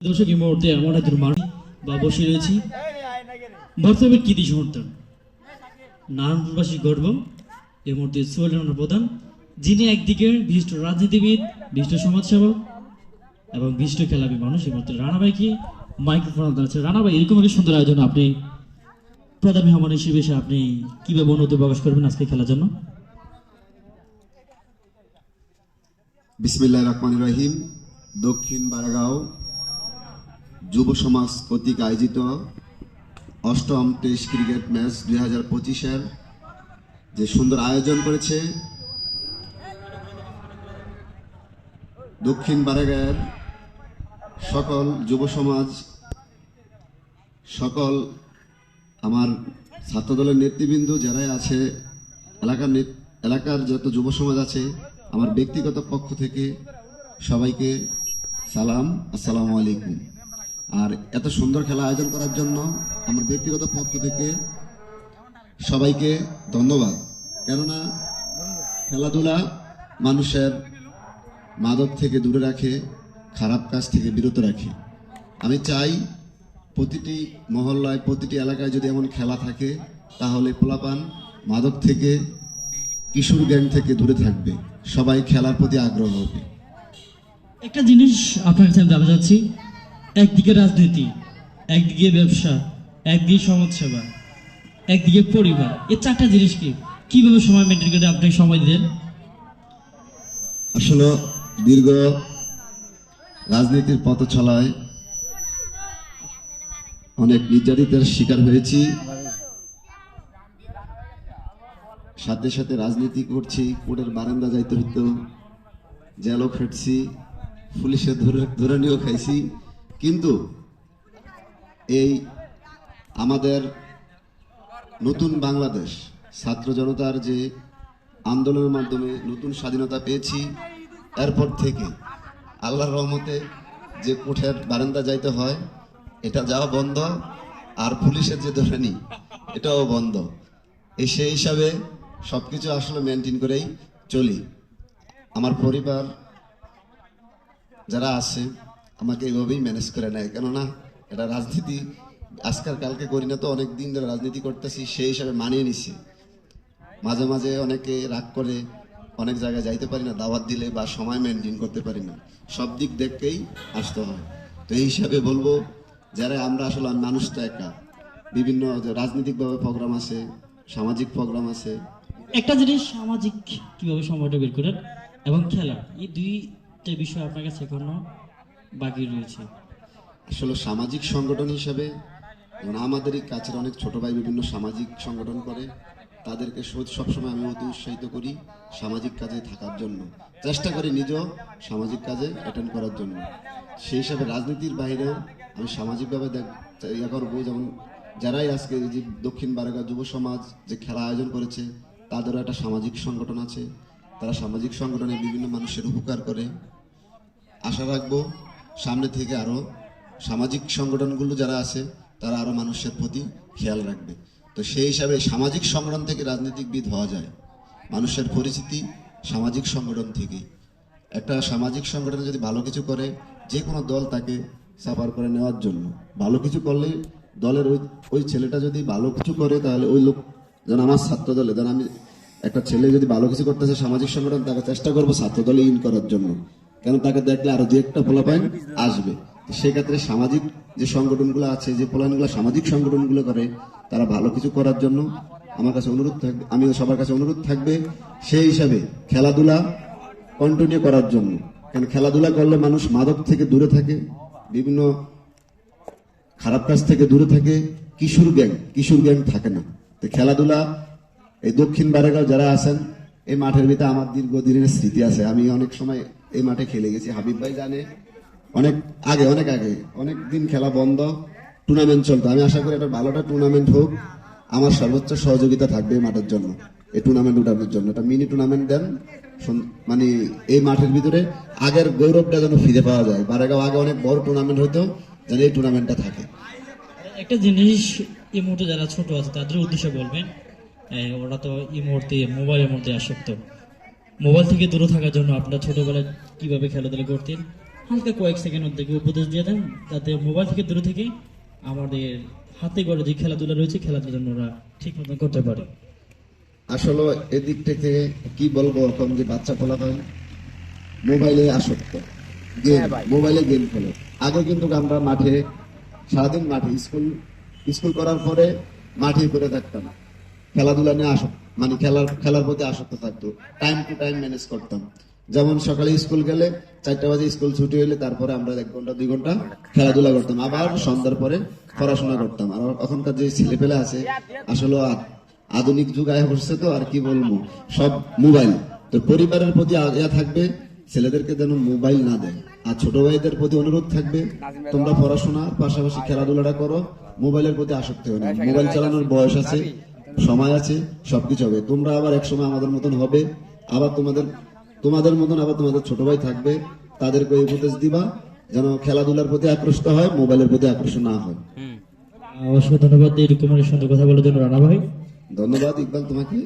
দর্শক, এই মুহূর্তে এমন একজন মানুষ বা বসে রয়েছি। বর্তমানে কৃতি সমর্থন নারায়ণপুরবাসী গর্ব, এই মুহূর্তে সোহেল রানা প্রধান, যিনি একদিকে বিশিষ্ট রাজনীতিবিদ বিশিষ্ট সমাজসেবক এবং বিশিষ্ট খেলাবি মানুষ, এই মুহূর্তে রানাভাইকে মাইক্রোফোন আছে রানাভাই এরকম একটি সুন্দর আয়োজন আপনি প্রধান মেহমান হিসেবে এসে আপনি কীভাবে অনুভূতি প্রকাশ করবেন আজকে খেলার জন্য? বিসমিল্লাহ রহমান রহিম। দক্ষিণ বারাগাঁও যুব সমাজ কর্তৃক আয়োজিত অষ্টম টেস্ট ক্রিকেট ম্যাচ দুই হাজার পঁচিশের যে সুন্দর আয়োজন করেছে, দক্ষিণ বারাগাঁয়ের সকল যুব সমাজ, সকল আমার ছাত্রদলের নেতৃবৃন্দ যারাই আছে, এলাকার এলাকার যত যুব সমাজ আছে, আমার ব্যক্তিগত পক্ষ থেকে সবাইকে সালাম, আসসালামু আলাইকুম। আর এত সুন্দর খেলা আয়োজন করার জন্য আমার ব্যক্তিগত পক্ষ থেকে সবাইকে ধন্যবাদ। কেননা খেলাধুলা মানুষের মাদক থেকে দূরে রাখে, খারাপ কাজ থেকে বিরত রাখে। আমি চাই প্রতিটি মহল্লায়, প্রতিটি এলাকায় যদি এমন খেলা থাকে, তাহলে পোলাপান মাদক থেকে, কিশোর গ্যাং থেকে দূরে থাকবে। সবাই খেলার প্রতি আগ্রহ হবে। একটা জিনিস আপনার কাছে আমি জানতে চাচ্ছি একদিকে রাজনীতি, একদিকে ব্যবসা, একদিকে সমাজসেবা, একদিকে পরিবার। এই চারটা জিনিস কি? কীভাবে সময় মেনটেন করে আপনি সময় দিলেন? আসলে দীর্ঘ রাজনীতির পথ চলায় অনেক নির্যাতিতের শিকার হয়েছি। সাথে সাথে রাজনীতি করছি, কোর্টের বারান্দা যাইতে হতো জেলও খেটছি, পুলিশের ধরে ধরে নিয়েও খাইছি। কিন্তু এই আমাদের নতুন বাংলাদেশ, ছাত্র জনতার যে আন্দোলনের মাধ্যমে নতুন স্বাধীনতা পেয়েছি, এরপর থেকে আল্লাহর রহমতে যে কোঠের বারান্দা যাইতে হয়, এটা যাওয়া বন্ধ, আর পুলিশের যে ধরেনি এটাও বন্ধ। এই সেই হিসাবে সব কিছু আসলে মেনটেন করেই চলি। আমার পরিবার যারা আছে আমাকে এইভাবেই ম্যানেজ করে নেয়। কেননা এটা রাজনীতি, আজকাল কালকে করি না তো অনেক দিন ধরে রাজনীতি করতেছি সেই হিসাবে মানিয়ে নিছি। মাঝে মাঝে অনেকে রাগ করে, অনেক জায়গায় যাইতে পারি না, দাওয়াত দিলে বা সময় মেনটেন করতে পারি না। সব দিক দেখেই আসতে হয়। তো এই হিসাবে বলব, যারা আমরা আসলে মানুষ তো একা, বিভিন্ন রাজনৈতিকভাবে প্রোগ্রাম আছে, সামাজিক প্রোগ্রাম আছে। একটা জিনিস, সামাজিক কীভাবে সময়টা বের করেন, এবং খেলা, এই দুইটা বিষয় আপনার কাছে এখনও বাকি রয়েছে। আসলে সামাজিক সংগঠন হিসাবে যেমন আমাদেরই কাছের অনেক ছোট ভাই বিভিন্ন সামাজিক সংগঠন করে, তাদেরকে সব- সবসময় আমি অতি উৎসাহিত করি সামাজিক কাজে থাকার জন্য। চেষ্টা করি নিজেও সামাজিক কাজে অ্যাটেন্ড করার জন্য। সেই হিসাবে রাজনীতির বাইরেও আমি সামাজিকভাবে ইয়ে করব, যেমন যারাই আজকে এই যে দক্ষিণ বারাগা যুব সমাজ যে খেলা আয়োজন করেছে, তাদেরও একটা সামাজিক সংগঠন আছে। তারা সামাজিক সংগঠনে বিভিন্ন মানুষের উপকার করে। আশা রাখব সামনে থেকে আরও সামাজিক সংগঠনগুলো যারা আছে, তারা আরও মানুষের প্রতি খেয়াল রাখবে। তো সেই হিসাবে সামাজিক সংগঠন থেকে রাজনীতিকবিদ হওয়া যায়। মানুষের পরিচিতি সামাজিক সংগঠন থেকে একটা সামাজিক সংগঠন যদি ভালো কিছু করে যে কোনো দল তাকে সাফার করে নেওয়ার জন্য। ভালো কিছু করলে দলের ওই ওই ছেলেটা যদি ভালো কিছু করে, তাহলে ওই লোক যেন আমার ছাত্র দলে, যেন আমি একটা ছেলে যদি ভালো কিছু করতেছে সামাজিক সংগঠন, তাকে চেষ্টা করব ছাত্র দলে ইন করার জন্য। কেন তাকে দেখলে আরও দু একটা পোলাপাইন আসবে? সেক্ষেত্রে সামাজিক যে সংগঠনগুলো আছে, যে পোলাইনগুলো সামাজিক সংগঠনগুলো করে, তারা ভালো কিছু করার জন্য আমার কাছে অনুরোধ থাকবে আমি সবার কাছে অনুরোধ থাকবে সেই হিসাবে খেলাধুলা কন্টিনিউ করার জন্য। কারণ খেলাধুলা করলে মানুষ মাদক থেকে দূরে থাকে, বিভিন্ন খারাপ কাজ থেকে দূরে থাকে, কিশোর গ্যাং কিশোর গ্যাং থাকে না। তো খেলাধুলা, এই দক্ষিণ বারেগাঁও যারা আছেন এই মাঠের ভিতরে আমার দীর্ঘদিনের স্মৃতি আছে। আমি অনেক সময় এই মাঠে খেলে গেছি। হাবিব ভাই জানে, অনেক আগে অনেক আগে, অনেক দিন খেলা বন্ধ টুর্নামেন্ট চলতো। আমি আশা করি একটা ভালোটা টুর্নামেন্ট হোক, আমার সর্বোচ্চ সহযোগিতা থাকবে এই মাঠের জন্য, এই টুর্নামেন্ট উঠানোর জন্য। একটা মিনি টুর্নামেন্ট দেন মানে এই মাঠের ভিতরে আগের গৌরবটা যেন ফিরে পাওয়া যায়। বারেগাঁও আগে অনেক বড় টুর্নামেন্ট হতো, যেন এই টুর্নামেন্টটা থাকে। একটা জিনিস এই মুহূর্তে যারা ছোট আছে, তাদের উদ্দেশ্যে বলবেন ওরা তো এই মুহূর্তে মোবাইলের মধ্যে আসক্ত। মোবাইল থেকে দূরে থাকার জন্য আপনারা ছোটবেলায় কীভাবে খেলাধুলা করতেন? হালকা কয়েক সেকেন্ড থেকে উপদেশ দিয়ে দেন যাতে মোবাইল থেকে দূরে থেকে আমাদের হাতে গড়ে যে খেলাধুলা রয়েছে খেলাধুলা যেন ওরা ঠিক মতন করতে পারে। আসলে এদিক থেকে কি বলব এখন যে বাচ্চা খোলা হয় মোবাইলে আসক্ত গেম মোবাইলে গেম খেলে। আগে কিন্তু আমরা মাঠে সারাদিন মাঠে স্কুল স্কুল করার পরে মাঠে করে থাকতাম। খেলাধুলা নিয়ে আসক্ত মানে খেলার খেলার প্রতি আসক্ত থাকতো। টাইম টু টাইম ম্যানেজ করতাম। যেমন সকালে স্কুল গেলে চারটা বাজে স্কুল ছুটি হইলে তারপরে আমরা এক ঘণ্টা, দুই ঘণ্টা খেলাধুলা করতাম। আবার সন্ধ্যার পরে পড়াশোনা করতাম। আর এখনকার যে ছেলেপেলে আছে, আসলে আধুনিক যুগ আয়া বসছে তো, আর কি বলব? সব মোবাইল তো পরিবারের প্রতি ইয়া থাকবে, ছেলেদেরকে যেন মোবাইল না দেয়। আর ছোট ভাইদের প্রতি অনুরোধ থাকবে, তোমরা পড়াশোনার পাশাপাশি খেলাধুলাটা করো মোবাইলের প্রতি আসক্তি হয় মোবাইল চালানোর বয়স আছে সময় আছে সবকিছু হবে। তোমরা আবার একসময় আমাদের মতন হবে আবার তোমাদের তোমাদের মতন আবার তোমাদের ছোট ভাই থাকবে। তাদেরকে এই উপদেশ দিবা যেন খেলাধুলার প্রতি আকৃষ্ট হয় মোবাইলের প্রতি আকৃষ্ট না হয়। অসংখ্য ধন্যবাদ এরকমের সঙ্গে কথা বলার জন্য রানা ভাই। ধন্যবাদ ইকবাল তোমাকে।